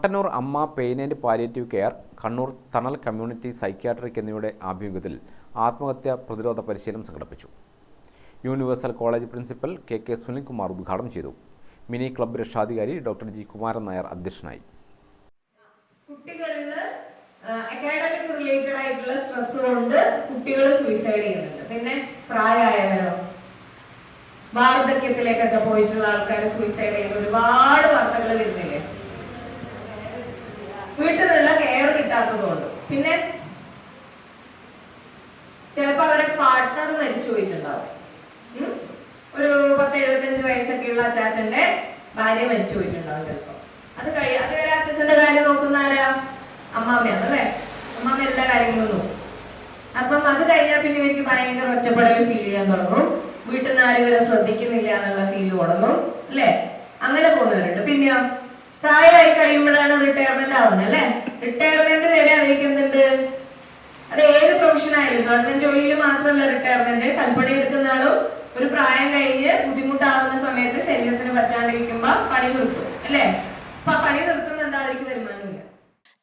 Mattannur Amma pain and palliative care Kannur Thanal community psychiatric എന്നിവയുടെ ആഭിമുഖ്യത്തിൽ ആത്മഹത്യാ പ്രതിരോധ പരിശീലനം സംഘടിപ്പിച്ചു. Universal college principal K K Sunilkumar ഉദ്ഘാടനം ചെയ്തു. മിനി ക്ലബ്ബ് രക്ഷാധികാരി ഡോക്ടർ ജി കുമാരൻ നായർ അധ്യക്ഷനായി. കുട്ടികളിൽ അക്കാഡമിക് റിലേറ്റഡ് ആയിട്ടുള്ള സ്ട്രെസ് കൊണ്ട് കുട്ടികൾ സൂയിസൈഡ് ചെയ്യുന്നുണ്ട്. പിന്നെ പ്രായമായവരോ? വാർദ്ധക്യത്തിലേക്കൊക്കെ പോയിട്ടുള്ള ആൾക്കാർ സൂയിസൈഡ് ചെയ്യുന്ന ഒരുപാട് കെയർ കിട്ടാത്തതുകൊണ്ട് പിന്നെ ചിലപ്പോ അവരെ പാർട്ട്ണർ മരിച്ചു പോയിട്ടുണ്ടാവും? ഒരു പത്ത് എഴുപത്തഞ്ച് വയസ്സൊക്കെയുള്ള അച്ചാച്ചന്റെ ഭാര്യ മരിച്ചു പോയിട്ടുണ്ടാവും ചിലപ്പോ. അത് കഴി അതുവരെ അച്ഛന്റെ കാര്യം നോക്കുന്ന ആരാ അമ്മാമ്മയാണ് അല്ലേ? അമ്മാമ്മ എല്ലാ കാര്യങ്ങളും നോക്കും. അപ്പം അത് കഴിഞ്ഞാൽ പിന്നെ എനിക്ക് ഭയങ്കര ഒറ്റപ്പെടൽ ഫീൽ ചെയ്യാൻ തുടങ്ങും. വീട്ടിൽ നിന്ന് ആരും ഇവരെ ശ്രദ്ധിക്കുന്നില്ല എന്നുള്ള ഫീൽ തുടങ്ങും. അല്ലേ? അങ്ങനെ പോകുന്നവരുണ്ട്. പിന്നെയോ? പ്രായമായി കഴിയുമ്പോഴാണ് റിട്ടയർമെന്റ് ആവുന്നത് അല്ലേ? റിട്ടയർമെന്റ് വരെ അറിയിക്കുന്നുണ്ട്. അത് ഏത് പ്രൊഫഷൻ ആയാലും ഗവൺമെന്റ് ജോലിയിൽ മാത്രമല്ല റിട്ടയർമെന്റ് കൽപ്പണി എടുക്കുന്ന ആളും ഒരു പ്രായം കഴിഞ്ഞ് ബുദ്ധിമുട്ടാവുന്ന സമയത്ത് ശരീരത്തിന് പറ്റാണ്ടിരിക്കുമ്പോ പണി നിർത്തും അല്ലേ? അപ്പൊ പണി നിർത്തുമ്പോൾ എന്താ അവർക്ക് വരുമാനമില്ല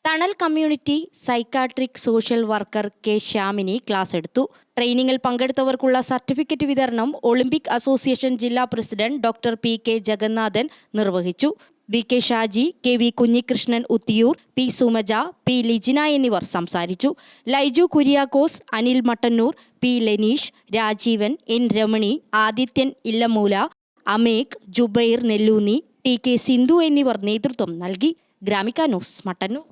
Thanal community psychiatric social worker K Shyamini class എടുത്തു. ട്രെയിനിങ്ങിൽ പങ്കെടുത്തവർക്കുള്ള സർട്ടിഫിക്കറ്റ് വിതരണം ഒളിമ്പിക് അസോസിയേഷൻ ജില്ലാ president doctor P K Jagannathan നിർവഹിച്ചു. V K Shaji K V Kunhikrishnan Uthiyur P Sumaja P Lijina എന്നിവർ സംസാരിച്ചു. Laiju Kuriakose Anil Mattannur P Lenish Rajeevan N Ramani Adithyan Illamoola Amek Jubair Nellunni T K Sindhu എന്നിവർ നേതൃത്വം നൽകി. ഗ്രാമിക ന്യൂസ് മട്ടന്നൂർ.